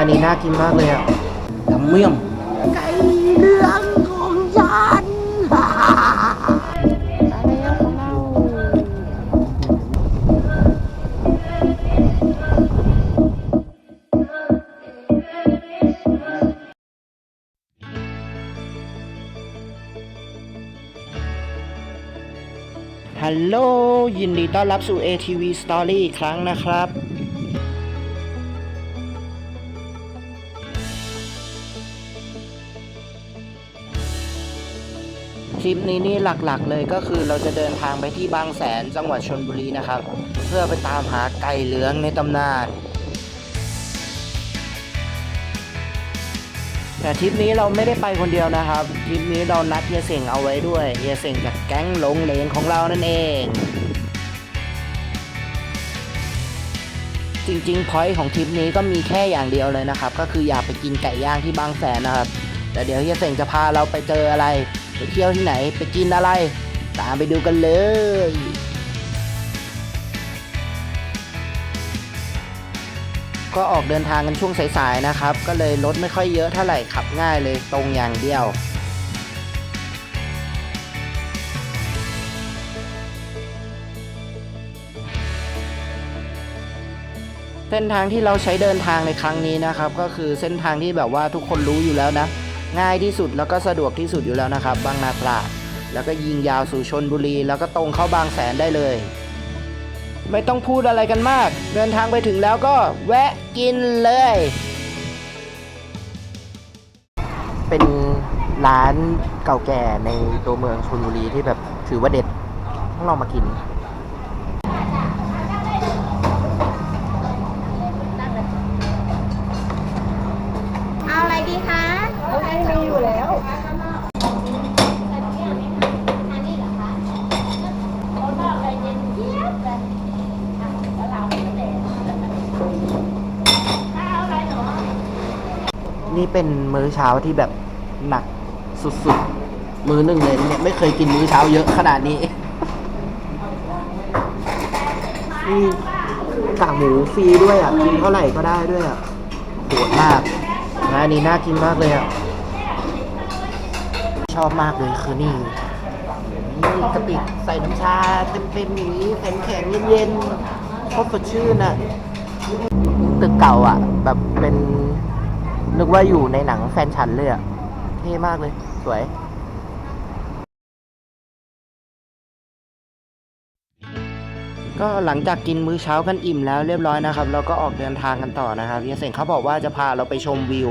อันนี้น่ากินมากเลยอะน้ำเมี่ยมไก่เหลืองของฉันอะไรอะของเราฮัลโหลยินดีต้อนรับสู่ ATV Story อีกครั้งนะครับ ทริปนี้นี่หลักๆ เลยก็คือเราจะเดินทางไปที่บางแสนจังหวัดชนบุรีนะครับ เพื่อไปตามหาไก่เหลืองในตำนานแต่ทริปนี้เราไม่ได้ไปคนเดียวนะครับทริปนี้เรานัดเฮียเสงเอาไว้ด้วยเฮียเสงจากแก๊งหลงเหลงของเรานั่นเอง จริงๆพอยต์ของทริปนี้ก็มีแค่อย่างเดียวเลยนะครับ ก็คืออยากไปกินไก่ย่างที่บางแสนนะครับ แต่เดี๋ยวเฮียเสงจะพาเราไปเจออะไร ไปเที่ยวที่ไหน ไปกินอะไร ตามไปดูกันเลย ก็ออกเดินทางกันช่วงสายๆนะครับ ก็เลยรถไม่ค่อยเยอะเท่าไหร่ขับง่ายเลยตรงอย่างเดียวเส้นทางที่เราใช้เดินทางในครั้งนี้นะครับ ก็คือเส้นทางที่แบบว่าทุกคนรู้อยู่แล้วนะ ง่ายที่สุดแล้วก็สะดวกที่สุดอยู่แล้วนะครับ บางนาตราดแล้วก็ยิงยาวสู่ชนบุรี แล้วก็ตรงเข้าบางแสนได้เลย ไม่ต้องพูดอะไรกันมาก เดินทางไปถึงแล้วก็แวะกินเลย เป็นร้านเก่าแก่ในตัวเมืองชนบุรีที่แบบถือว่าเด็ดต้องลองมากิน เอาอะไรดีคะไม่มีอยู่แล้ว นี่ เป็นมื้อเช้าที่แบบหนักสุดๆ มื้อหนึ่งเลยเนี่ยไม่เคยกินมื้อเช้าเยอะขนาดนี้นี่กากหมูฟรีด้วยอะ กินเท่าไหร่ก็ได้ด้วยอะโหดมากนะอันนี้น่ากินมากเลยอะ ชอบมากเลยคือนี่นี่กระติกใส่น้ำชาเต็มๆอย่างนี้แข็งๆเย็นๆโคตรสดชื่นอะ ตึกเก่าอะ แบบเป็น นึกว่าอยู่ในหนังแฟนฉันเลยอะเท่มากเลย สวย ก็หลังจากกินมื้อเช้ากันอิ่มแล้วเรียบร้อยนะครับ เราก็ออกเดินทางกันต่อนะครับเฮียเสงเขาบอกว่าจะพาเราไปชมวิว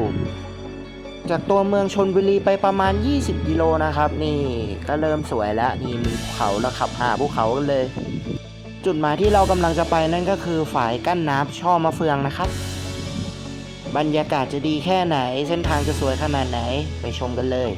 จากตัวเมืองชนบุรีไปประมาณ 20 กิโลนะครับ นี่ก็เริ่มสวยแล้วนี่มีภูเขาแล้วขับหาภูเขากันเลย จุดหมายที่เรากำลังจะไปนั่นก็คือฝายกั้นน้ำช่อมะเฟืองนะครับ บรรยากาศจะดีแค่ไหน เส้นทางจะสวยขนาดไหน ไปชมกันเลย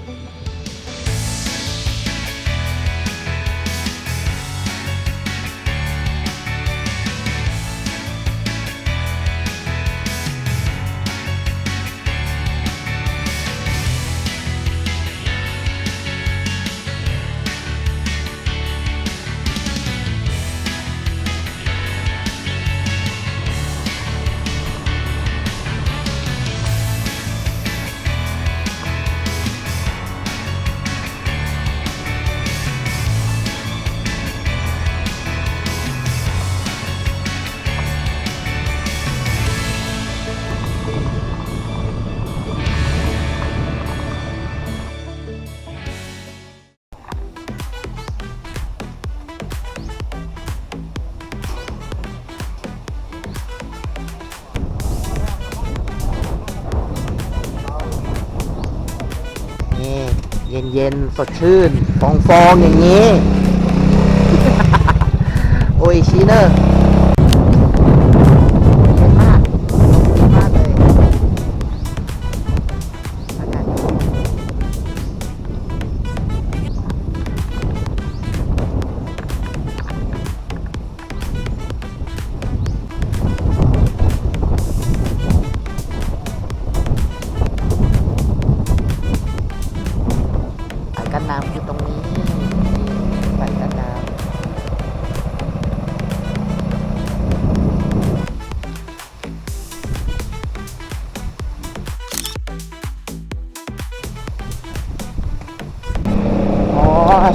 เย็นๆ สดชื่นฟองฟองๆ อย่างนี้ โอ้ยชีเนอร์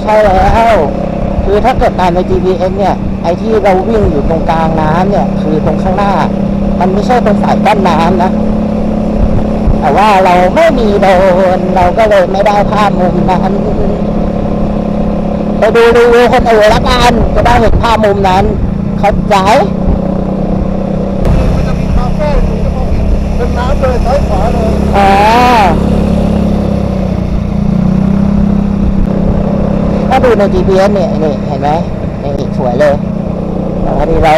ใช่แล้วคือถ้าเกิดตามใน GPS เนี่ยไอที่เราวิ่งอยู่ตรงกลางน้ำเนี่ย คือตรงข้างหน้า มันไม่ใช่ตรงฝ่ายกั้นน้ำนะ แต่ว่าเราไม่มีโดนเราก็เลยไม่ได้ภาพมุมนั้นไปดูรีวิวคนอื่นละกันจะได้เห็นภาพมุมนั้น เข้าใจ มันจะมีคาเฟ่อยู่จะมองเห็นเป็นน้ำเลยซ้ายขวาเลย อ๋อ ถ้า ดูใน GPS เนี่ยนี่เห็นไหมนี่สวยเลยแต่พอดีเรา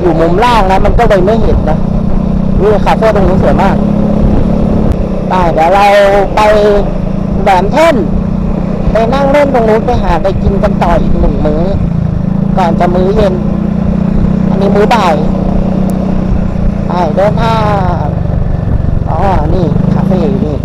อยู่มุมล่างนะ มันก็เลยไม่เห็นนะนี่คาเฟ่ตรงนู้นสวยมากไปเดี๋ยวเราไปแหลมเท่นไปนั่งเล่นตรงนู้นไปหาไปกินกันต่ออีกหนึ่งมื้อ ก่อนจะมื้อเย็น อันนี้มื้อบ่ายไปเดินทางอ๋อ นี่คาเฟ่อยู่นี่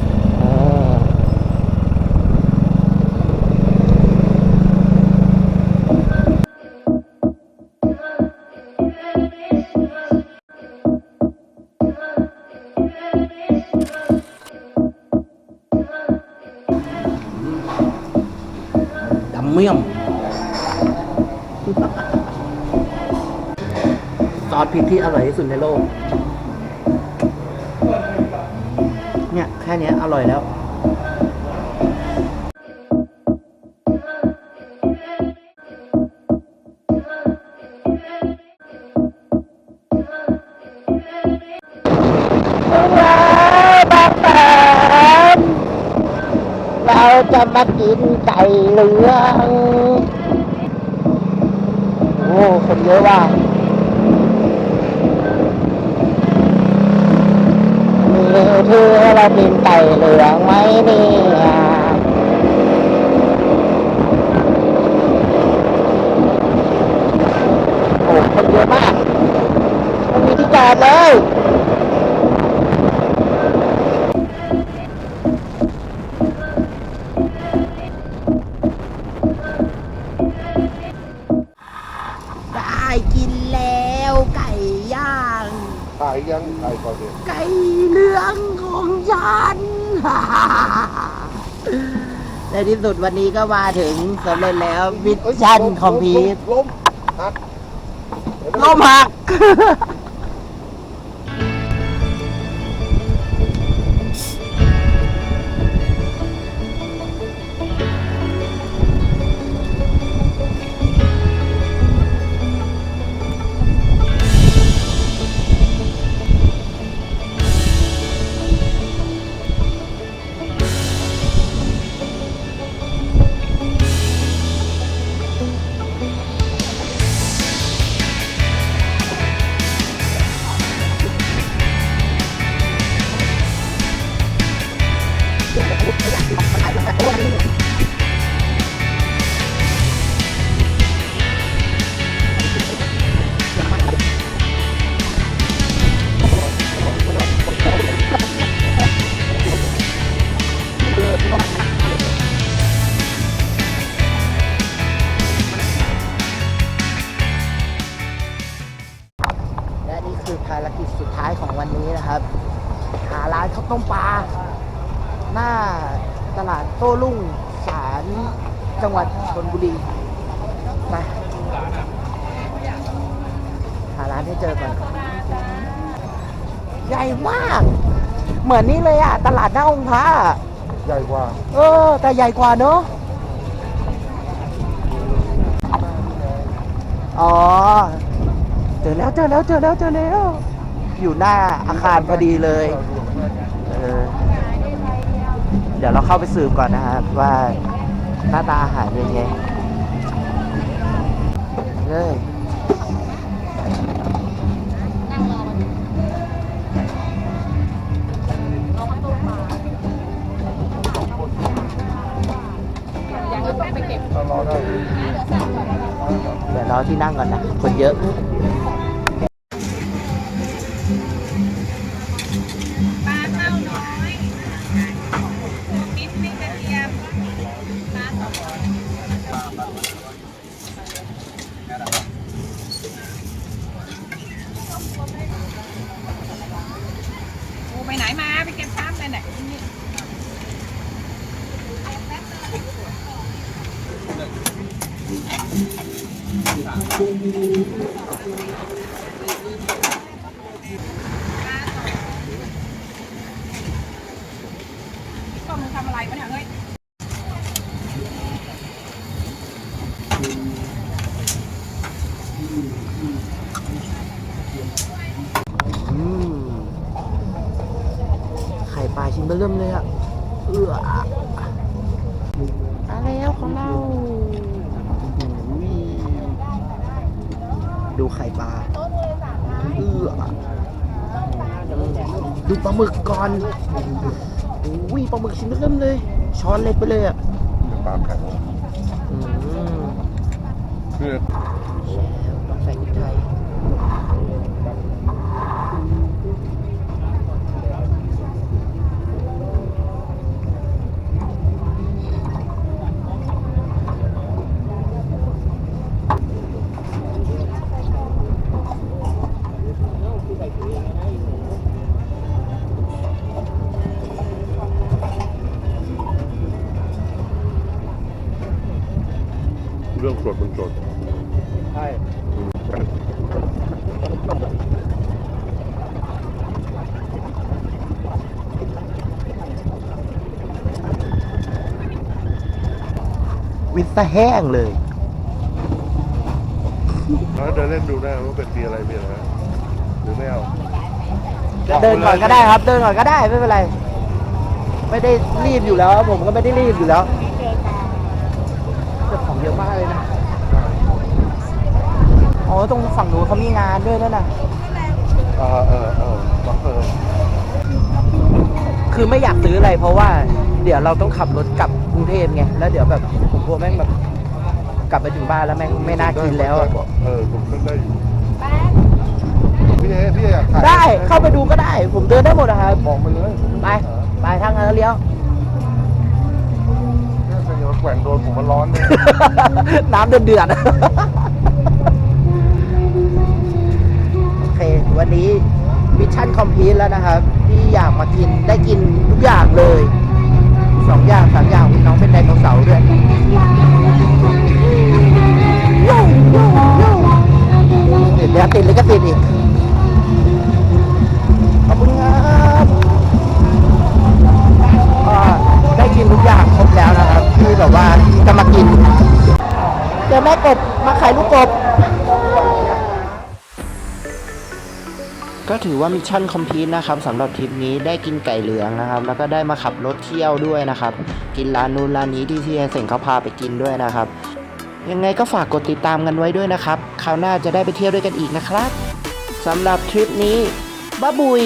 เมี่ยม ซอสพริกที่อร่อยที่สุดในโลก เนี่ย แค่นี้อร่อยแล้ว เราจะมากินไก่เหลือง โอ้ คนเยอะว่ะมีที่เรากินไก่เหลืองไหมเนี่ยโอ้ คนเยอะมากม่มีที่จอดเลย ในที่สุดวันนี้ก็มาถึงสำเร็จแล้วมิชชั่นคอมพลีทล้มหักล่มหัก ตลาดโต้รุ่งสารจังหวัดชนบุรีไปหาร้านให้เจอก่อนใหญ่มาก เหมือนนี่เลยอะตลาดหน้าองค์พระอะใหญ่กว่า เออ แต่ใหญ่กว่าเนอะอ๋อ เจอแล้วเจอแล้วเจอแล้วเจอแล้ว อยู่หน้าอาคารพอดีเลย เออ เดี๋ยวเราเข้าไปสืบก่อนนะครับว่าหน้าตาอาหารเป็นไงเลยเดี๋ยวรอที่นั่งก่อนนะ คนเยอะ ก็มึงทำอะไรปะเนี่ยเฮ้ยอืมไข่ปลาชิ้นเบอร์เริ่มเลยอะเอืออะไรแล้วของเราอุ้ย ดูไข่ปลาเอือดูปลาหมึกก่อนอุ้ยปลาหมึกชิ้นเบอร์เริ่มเลย ช้อนเล็กไปเลยอะปากแข็งอืมคือต้องใส่พริกไทย เรื่องสดมันสดใช่วิสแห้งเลยแล้วเดินเล่นดูได้ว่าเป็นปีอะไรปีอะไรหรือไม่เอาเดินก่อนก็ได้ครับ เดินก่อนก็ได้ไม่เป็นไร ไม่ได้รีบอยู่แล้ว ผมก็ไม่ได้รีบอยู่แล้วแต่ของ เยอะมากเลยนะอ๋อตรงฝั่งนู้นเขามีงานด้วยนั่นน่ะเออเออเออบังเอิญคือไม่อยากซื้ออะไรเพราะว่า เดี๋ยวเราต้องขับรถกลับกรุงเทพไงแล้วเดี๋ยวแบบผมกลัวแม่งแบบกลับไปถึงบ้านแล้วแม่งไม่น่ากินแล้วอะเออผมก็ได้อยู่พี่เอพี่อยากถ่ายได้เข้าไปดูก็ได้ ผมเดินได้หมดนะครับบอกมาเลยไปไปทางนั้นแล้วเลี้ยวเนี่ยเดี๋ย วแกว่งโดนผมมันร้อนเลยน้ำเดือดเดือดๆโอเค วันนี้มิชชั่นคอมพลีทแล้วนะครับ ที่อยากมากินได้กินทุกอย่างเลยสองอย่างสามอย่างคุณน้องเป็น อว่ามิชชั่นคอมพลีทนะครับสำหรับทริปนี้ได้กินไก่เหลืองนะครับ แล้วก็ได้มาขับรถเที่ยวด้วยนะครับ กินร้านนู้นร้านนี้ที่ที่เสงเขาพาไปกินด้วยนะครับ ยังไงก็ฝากกดติดตามกันไว้ด้วยนะครับคราวหน้าจะได้ไปเที่ยวด้วยกันอีกนะครับสำหรับทริปนี้บ๊าบุย